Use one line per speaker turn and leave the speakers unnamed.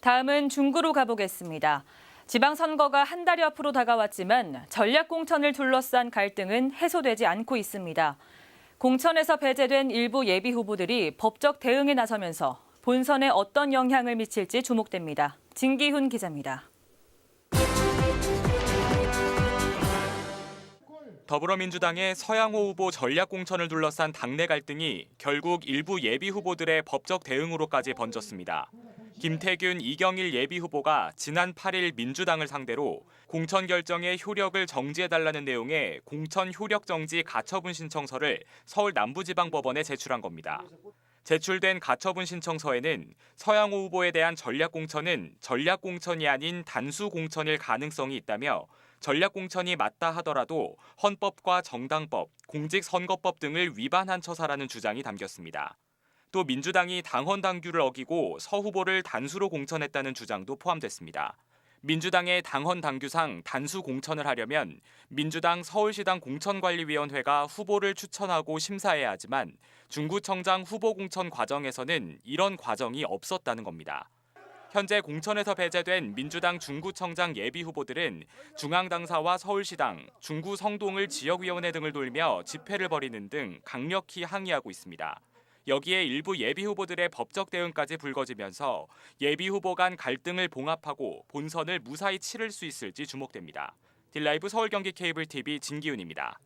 다음은 중구로 가보겠습니다. 지방선거가 한 달여 앞으로 다가왔지만 전략공천을 둘러싼 갈등은 해소되지 않고 있습니다. 공천에서 배제된 일부 예비 후보들이 법적 대응에 나서면서 본선에 어떤 영향을 미칠지 주목됩니다. 진기훈 기자입니다.
더불어민주당의 서양호 후보 전략 공천을 둘러싼 당내 갈등이 결국 일부 예비 후보들의 법적 대응으로까지 번졌습니다. 김태균, 이경일 예비 후보가 지난 8일 민주당을 상대로 공천 결정의 효력을 정지해달라는 내용의 공천 효력 정지 가처분 신청서를 서울 남부지방법원에 제출한 겁니다. 제출된 가처분 신청서에는 서양호 후보에 대한 전략 공천은 전략 공천이 아닌 단수 공천일 가능성이 있다며 전략 공천이 맞다 하더라도 헌법과 정당법, 공직선거법 등을 위반한 처사라는 주장이 담겼습니다. 또 민주당이 당헌 당규를 어기고 서 후보를 단수로 공천했다는 주장도 포함됐습니다. 민주당의 당헌 당규상 단수 공천을 하려면 민주당 서울시당 공천관리위원회가 후보를 추천하고 심사해야 하지만 중구청장 후보 공천 과정에서는 이런 과정이 없었다는 겁니다. 현재 공천에서 배제된 민주당 중구청장 예비 후보들은 중앙당사와 서울시당, 중구 성동을 지역위원회 등을 돌며 집회를 벌이는 등 강력히 항의하고 있습니다. 여기에 일부 예비 후보들의 법적 대응까지 불거지면서 예비 후보 간 갈등을 봉합하고 본선을 무사히 치를 수 있을지 주목됩니다. 딜라이브 서울 경기 케이블 TV 진기훈입니다.